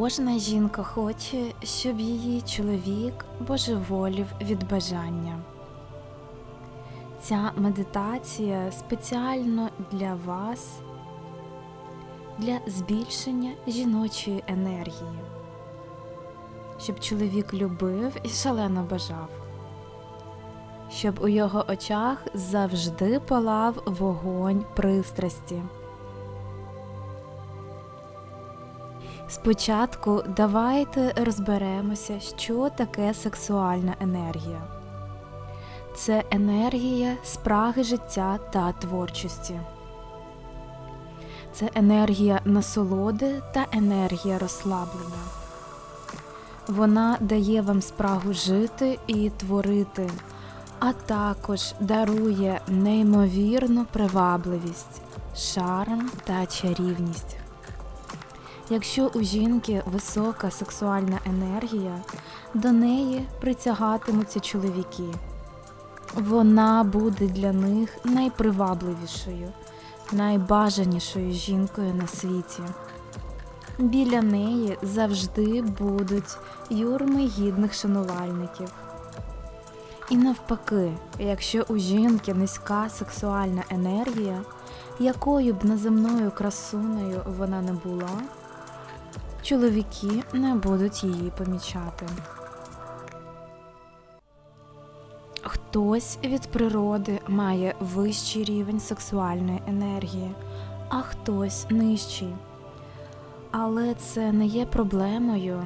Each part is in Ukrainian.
Кожна жінка хоче, щоб її чоловік божеволів від бажання. Ця медитація спеціально для вас, для збільшення жіночої енергії, щоб чоловік любив і шалено бажав, щоб у його очах завжди палав вогонь пристрасті. Спочатку давайте розберемося, що таке сексуальна енергія. Це енергія спраги життя та творчості. Це енергія насолоди та енергія розслаблення. Вона дає вам спрагу жити і творити, а також дарує неймовірну привабливість, шарм та чарівність. Якщо у жінки висока сексуальна енергія, до неї притягатимуться чоловіки. Вона буде для них найпривабливішою, найбажанішою жінкою на світі. Біля неї завжди будуть юрми гідних шанувальників. І навпаки, якщо у жінки низька сексуальна енергія, якою б неземною красунею вона не була, чоловіки не будуть її помічати. Хтось від природи має вищий рівень сексуальної енергії, а хтось нижчий. Але це не є проблемою,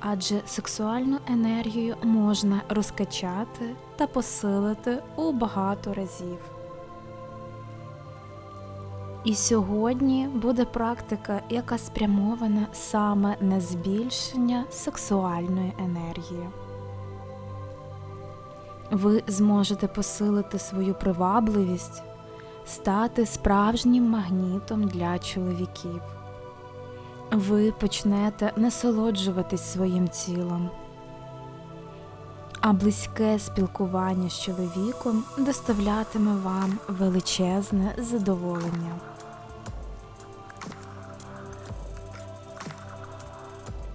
адже сексуальну енергію можна розкачати та посилити у багато разів. І сьогодні буде практика, яка спрямована саме на збільшення сексуальної енергії. Ви зможете посилити свою привабливість, стати справжнім магнітом для чоловіків. Ви почнете насолоджуватись своїм тілом, а близьке спілкування з чоловіком доставлятиме вам величезне задоволення.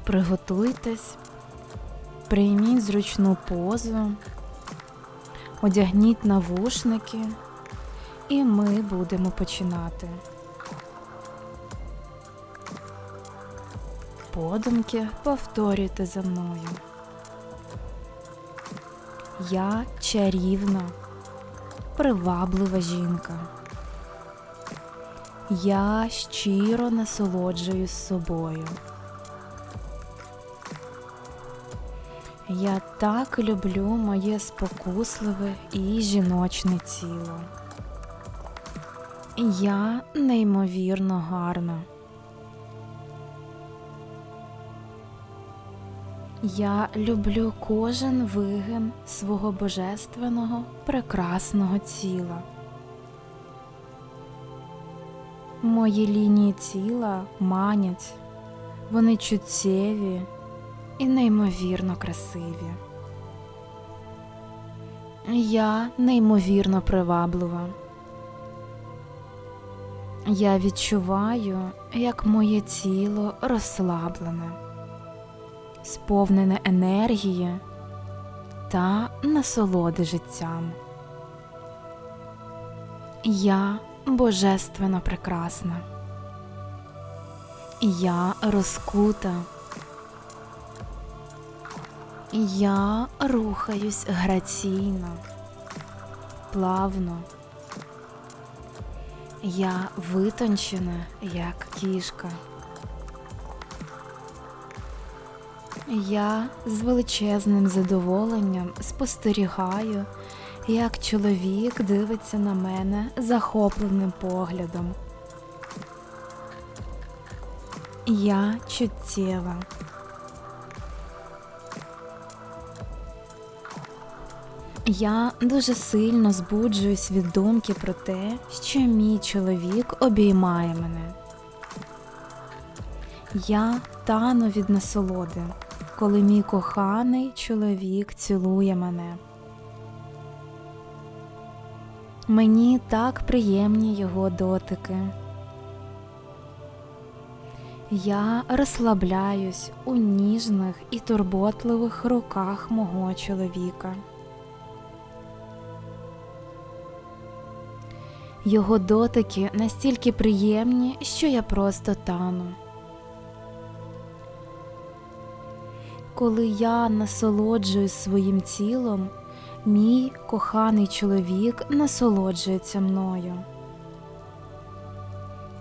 Приготуйтесь, прийміть зручну позу, одягніть навушники, і ми будемо починати. Подумки повторюйте за мною. Я чарівна, приваблива жінка. Я щиро насолоджуюсь собою. Я так люблю моє спокусливе і жіночне тіло. Я неймовірно гарна. Я люблю кожен вигин свого божественного прекрасного тіла. Мої лінії тіла манять, вони чуттєві і неймовірно красиві. Я неймовірно приваблива. Я відчуваю, як моє тіло розслаблене, сповнене енергії та насолоди життям. Я божественно прекрасна. Я розкута. Я рухаюсь граційно, плавно. Я витончена, як кішка. Я з величезним задоволенням спостерігаю, як чоловік дивиться на мене захопленим поглядом. Я чуттєва. Я дуже сильно збуджуюсь від думки про те, що мій чоловік обіймає мене. Я тану від насолоди, коли мій коханий чоловік цілує мене. Мені так приємні його дотики. Я розслабляюсь у ніжних і турботливих руках мого чоловіка. Його дотики настільки приємні, що я просто тану. Коли я насолоджуюсь своїм тілом, мій коханий чоловік насолоджується мною.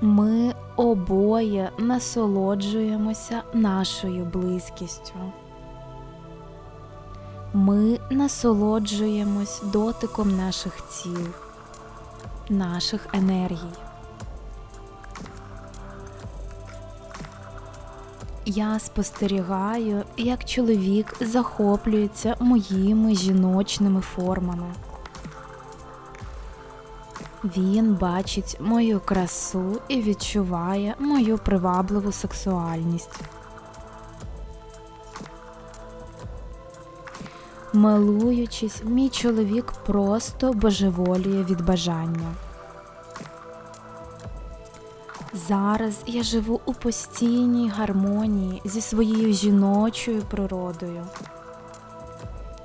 Ми обоє насолоджуємося нашою близькістю. Ми насолоджуємось дотиком наших тіл, наших енергій. Я спостерігаю, як чоловік захоплюється моїми жіночними формами. Він бачить мою красу і відчуває мою привабливу сексуальність. Милуючись, мій чоловік просто божеволіє від бажання. Зараз я живу у постійній гармонії зі своєю жіночою природою.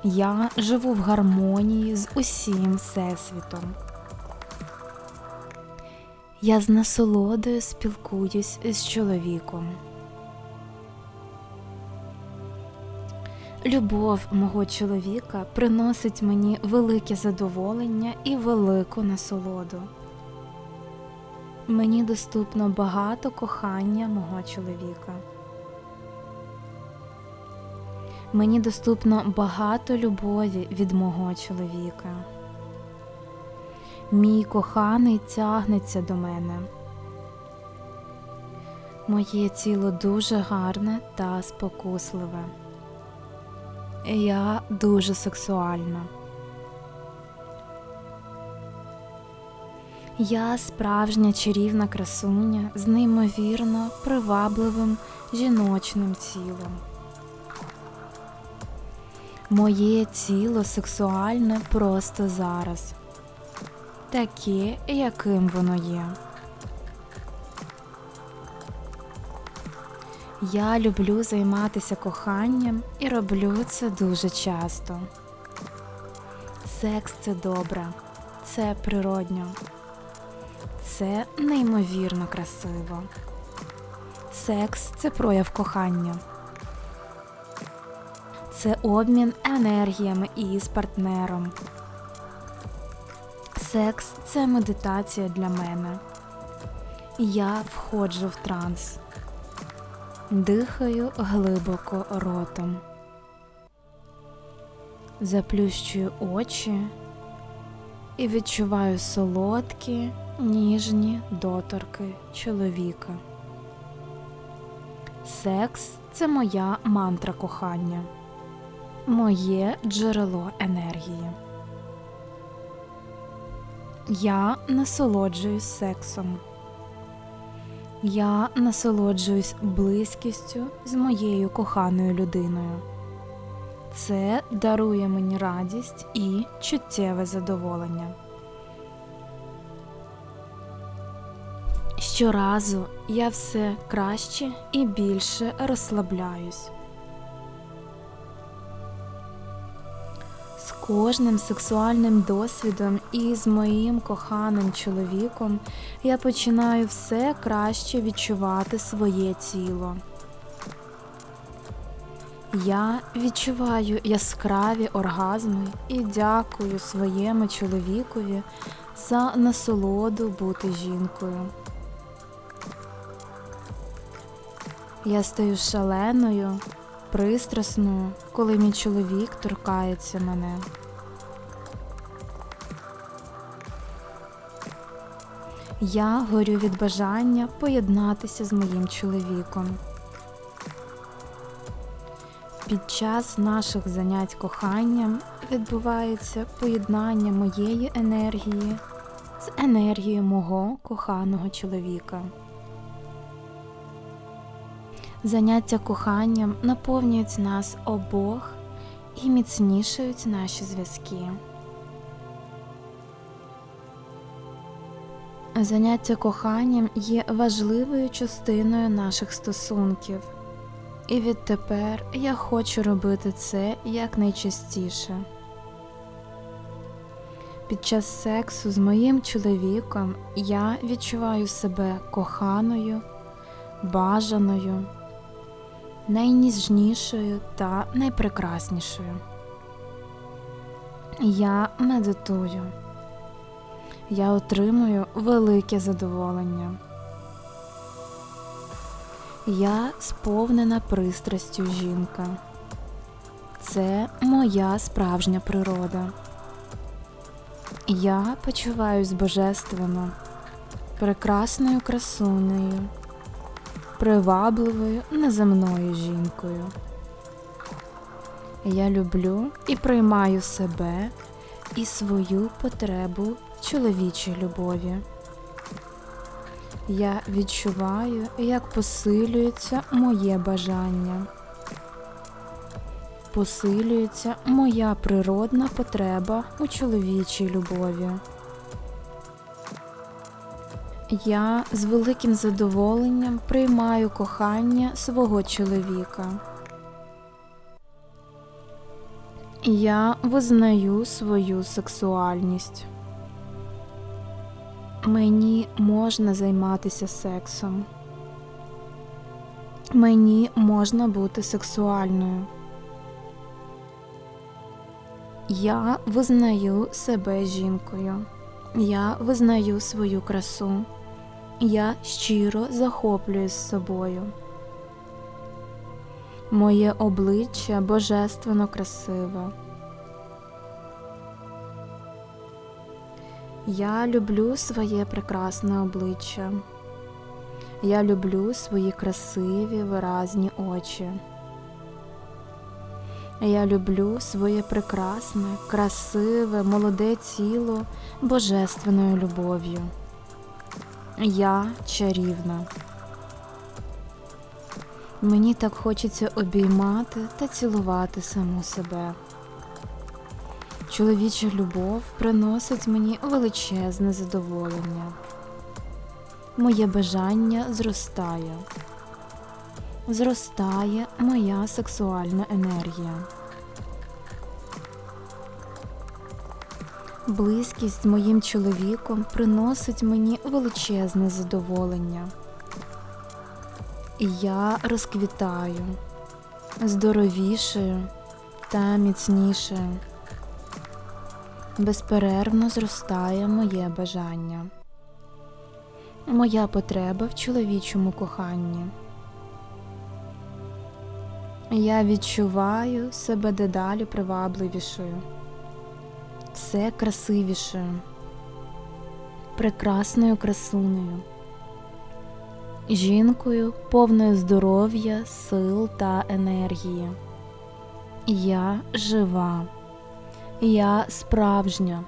Я живу в гармонії з усім Всесвітом. Я з насолодою спілкуюсь з чоловіком. Любов мого чоловіка приносить мені велике задоволення і велику насолоду. Мені доступно багато кохання мого чоловіка. Мені доступно багато любові від мого чоловіка. Мій коханий тягнеться до мене. Моє тіло дуже гарне та спокусливе. Я дуже сексуальна. Я справжня чарівна красуня з неймовірно привабливим жіночним тілом. Моє тіло сексуальне просто зараз, таке, яким воно є. Я люблю займатися коханням і роблю це дуже часто. Секс це добре, це природньо. Це неймовірно красиво. Секс це прояв кохання. Це обмін енергіями із партнером. Секс це медитація для мене. Я входжу в транс. Дихаю глибоко ротом. Заплющую очі і відчуваю солодкі ніжні доторки чоловіка. Секс це моя мантра кохання, моє джерело енергії. Я насолоджуюсь сексом. Я насолоджуюсь близькістю з моєю коханою людиною. Це дарує мені радість і чуттєве задоволення. Щоразу я все краще і більше розслабляюсь. Кожним сексуальним досвідом і з моїм коханим чоловіком я починаю все краще відчувати своє тіло. Я відчуваю яскраві оргазми і дякую своєму чоловікові за насолоду бути жінкою. Я стаю шаленою, пристрасною, коли мій чоловік торкається мене. Я горю від бажання поєднатися з моїм чоловіком. Під час наших занять коханням відбувається поєднання моєї енергії з енергією мого коханого чоловіка. Заняття коханням наповнюють нас обох і міцнішують наші зв'язки. Заняття коханням є важливою частиною наших стосунків. І відтепер я хочу робити це якнайчастіше. Під час сексу з моїм чоловіком я відчуваю себе коханою, бажаною, найніжнішою та найпрекраснішою. Я медитую. Я отримую велике задоволення. Я сповнена пристрастю жінка. Це моя справжня природа. Я почуваюсь божественно, прекрасною красунею, привабливою неземною жінкою. Я люблю і приймаю себе і свою потребу чоловічій любові. Я відчуваю, як посилюється моє бажання, посилюється моя природна потреба у чоловічій любові. Я з великим задоволенням приймаю кохання свого чоловіка. Я визнаю свою сексуальність. Мені можна займатися сексом. Мені можна бути сексуальною. Я визнаю себе жінкою. Я визнаю свою красу. Я щиро захоплююсь собою. Моє обличчя божественно красиве. Я люблю своє прекрасне обличчя. Я люблю свої красиві виразні очі. Я люблю своє прекрасне, красиве, молоде тіло божественною любов'ю. Я чарівна. Мені так хочеться обіймати та цілувати саму себе. Чоловіча любов приносить мені величезне задоволення. Моє бажання зростає. Зростає моя сексуальна енергія. Близькість з моїм чоловіком приносить мені величезне задоволення. І я розквітаю, здоровішою та міцнішою. Безперервно зростає моє бажання, моя потреба в чоловічому коханні. Я відчуваю себе дедалі привабливішою, все красивішою, прекрасною красунею, жінкою повною здоров'я, сил та енергії. Я жива. Я справжня,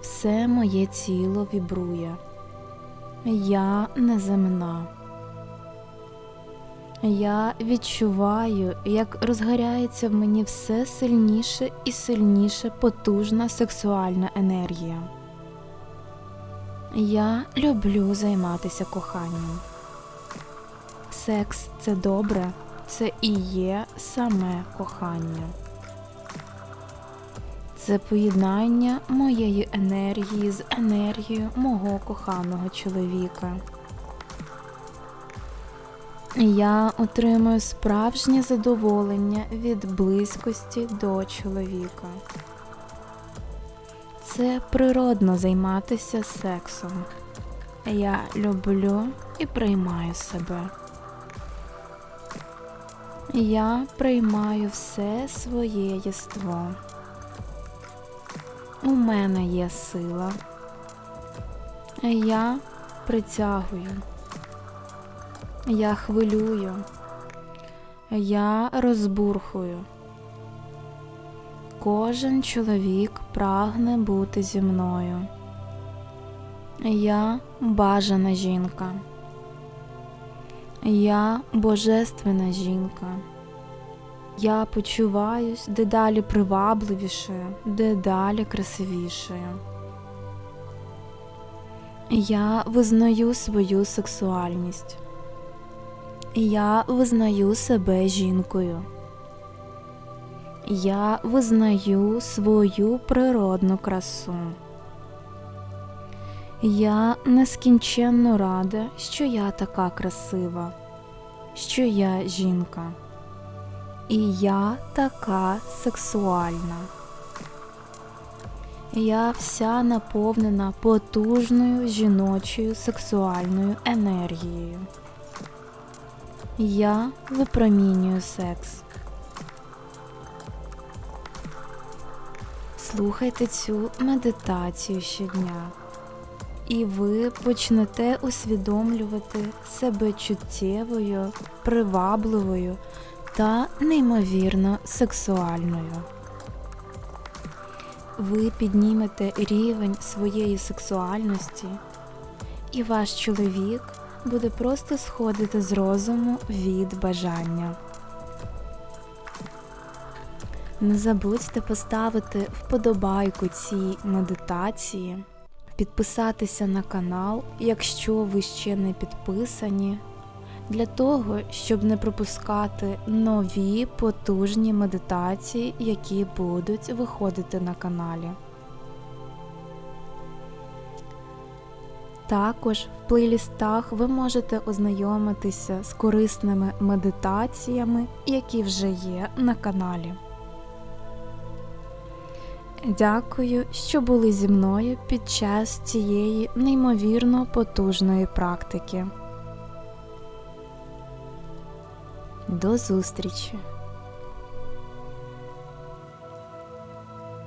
все моє тіло вібрує, я неземна. Я відчуваю, як розгоряється в мені все сильніше і сильніше потужна сексуальна енергія. Я люблю займатися коханням. Секс це добре, це і є саме кохання це поєднання моєї енергії з енергією мого коханого чоловіка. Я отримую справжнє задоволення від близькості до чоловіка. Це природно займатися сексом. Я люблю і приймаю себе. Я приймаю все своє єство. У мене є сила. Я притягую, я хвилюю, я розбурхую. Кожен чоловік прагне бути зі мною. Я бажана жінка. Я божественна жінка. Я почуваюсь дедалі привабливішою, дедалі красивішою. Я визнаю свою сексуальність. Я визнаю себе жінкою. Я визнаю свою природну красу. Я нескінченно рада, що я така красива, що я жінка. І я така сексуальна. Я вся наповнена потужною жіночою сексуальною енергією. Я випромінюю секс. Слухайте цю медитацію щодня, і ви почнете усвідомлювати себе чуттєвою, привабливою та неймовірно сексуальною. Ви піднімете рівень своєї сексуальності, і ваш чоловік буде просто сходити з розуму від бажання. Не забудьте поставити вподобайку цій медитації, підписатися на канал, якщо ви ще не підписані, для того, щоб не пропускати нові потужні медитації, які будуть виходити на каналі. Також в плейлістах ви можете ознайомитися з корисними медитаціями, які вже є на каналі. Дякую, що були зі мною під час цієї неймовірно потужної практики. До зустрічі!